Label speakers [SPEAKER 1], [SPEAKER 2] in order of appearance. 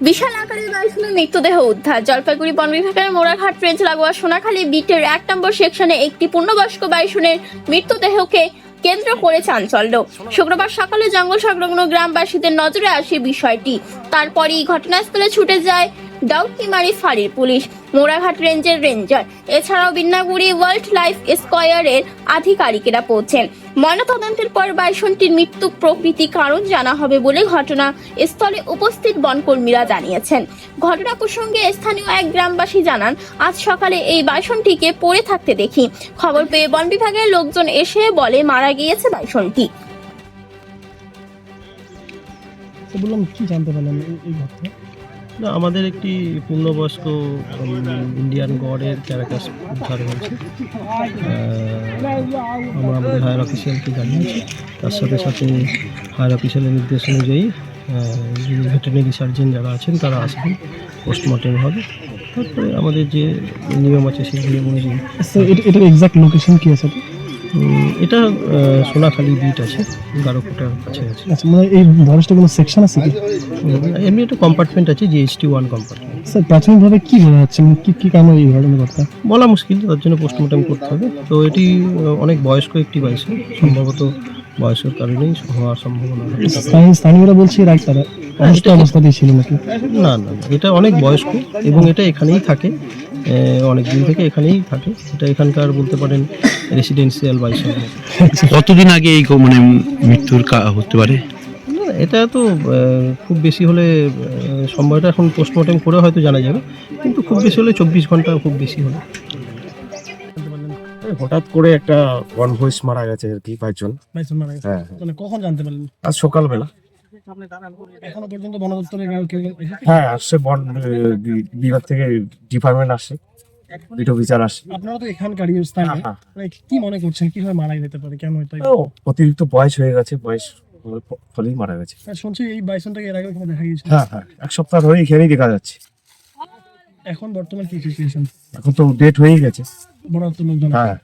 [SPEAKER 1] বিশাল আকারের বাইসনের মৃতদেহ উদ্ধার। জলপাইগুড়ি বন বিভাগের মোড়াঘাট রেঞ্জ লাগোয়া সোনাখালী বিটের এক নম্বর সেকশনে একটি পূর্ণবয়স্ক বাইসনের মৃতদেহকে কেন্দ্র করে চাঞ্চল্য। শুক্রবার সকালে জঙ্গল সংলগ্ন গ্রামবাসীদের নজরে আসে বিষয়টি। তারপরই ঘটনাস্থলে ছুটে যায় ডাউকিমারি ফাঁড়ির পুলিশ। মোড়াঘাট রেঞ্জের রেঞ্জার। এছাড়াও বিন্নাগুড়ি ওয়ার্ল্ড লাইফ স্কোয়ারের আধিকারিকেরা পৌঁছেন। ময়নাতদন্তের পর বাইসনটির মৃত্যু প্রকৃতি কারণ জানা হবে বলে ঘটনা স্থলে উপস্থিত বনকর্মীরা জানিয়েছেন। ঘটনা প্রসঙ্গে স্থানীয় এক গ্রামবাসী জানান, আজ সকালে এই বাইসনটিকে পড়ে থাকতে দেখি। খবর পেয়ে বন বিভাগের লোকজন এসে বলে মারা গিয়েছে বাইসনটি
[SPEAKER 2] বললাম কি জানতে পারলাম এই ঘটনা?
[SPEAKER 3] না, আমাদের একটি পূর্ণবয়স্ক ইন্ডিয়ান গডের ক্যারাকাস উদ্ধার হয়েছে। আমরা আমাদের হায়ার অফিসিয়ালকে জানিয়েছি। তার সাথে সাথে হায়ার অফিসিয়ালের নির্দেশ অনুযায়ী ভেটেরিনারি সার্জন যারা আছেন, তারা আসবেন। পোস্টমর্টেম হবে। তারপরে আমাদের যে নিয়ম আছে, সেই নিয়ম অনুযায়ী।
[SPEAKER 2] এটার এক্সাক্ট লোকেশন কী আছে?
[SPEAKER 3] এটা সোনাখালী বিট আছে গারোকোটার কাছে আছে।
[SPEAKER 2] আচ্ছা মানে এই ফরেস্টে কোনো সেকশন আছে কি?
[SPEAKER 3] এমনি একটা কম্পার্টমেন্ট আছে জিএসটি ওয়ান কম্পার্টমেন্ট
[SPEAKER 2] স্যার প্রাথমিকভাবে কি বোঝা যাচ্ছে? মানে কি কি কারণে এই ঘটনা ঘটনা
[SPEAKER 3] বলা মুশকিল তার জন্য পোস্টমর্টম করতে হবে। তো এটি অনেক বয়স্ক একটি বয়স সম্ভবত বয়সের কারণেই হওয়ার সম্ভাবনা
[SPEAKER 2] স্থানীয়রা বলছে এর আগে তারা অসুস্থ অবস্থাতেই ছিল নাকি?
[SPEAKER 3] না না না, এটা অনেক বয়স্ক এবং এটা এখানেই থাকে। অনেক দিন থেকে এখানেই থাকে। এটা এখানকার বলতে পারেন রেসিডেন্সিয়াল বাইসন
[SPEAKER 4] কতদিন আগে এই মানে মৃত্যুর কা- হতে পারে?
[SPEAKER 3] এটা তো খুব বেশি হলে আহ, সম্ভবত এখন পোস্টমর্টম করে হয়তো জানা যাবে। কিন্তু খুব বেশি হলে চব্বিশ ঘণ্টা খুব বেশি হলে।
[SPEAKER 5] হঠাৎ করে একটা কনভয়েস মারা গেছে আর কি পাঁচজন
[SPEAKER 2] বাইসন মারা গেছে?
[SPEAKER 5] হ্যাঁ।
[SPEAKER 2] মানে কখন জানতে পারলেন?
[SPEAKER 5] আজ সকালবেলা।
[SPEAKER 2] এখনও পর্যন্ত বন দপ্তরের
[SPEAKER 5] হ্যাঁ আসছে বন বিভাগ থেকে ডিপার্টমেন্ট
[SPEAKER 2] আপনারা তো স্থানীয়
[SPEAKER 5] হ্যাঁ, হ্যাঁ।
[SPEAKER 2] মানে কি মনে করছেন? কীভাবে মারা যেতে পারে? কেন
[SPEAKER 5] অতিরিক্ত বয়স হয়ে গেছে বয়স ফলেই মারা গেছে।
[SPEAKER 2] আর শুনছি এই বাইসনটাকে এর আগে দেখা গিয়েছিল?
[SPEAKER 5] হ্যাঁ হ্যাঁ এক সপ্তাহ ধরে এখানেই দেখা যাচ্ছে।
[SPEAKER 2] এখন বর্তমান কি সিচুয়েশন
[SPEAKER 5] এখন তো ডেট হয়ে গেছে।
[SPEAKER 2] বড় তো লোকজন
[SPEAKER 5] হ্যাঁ।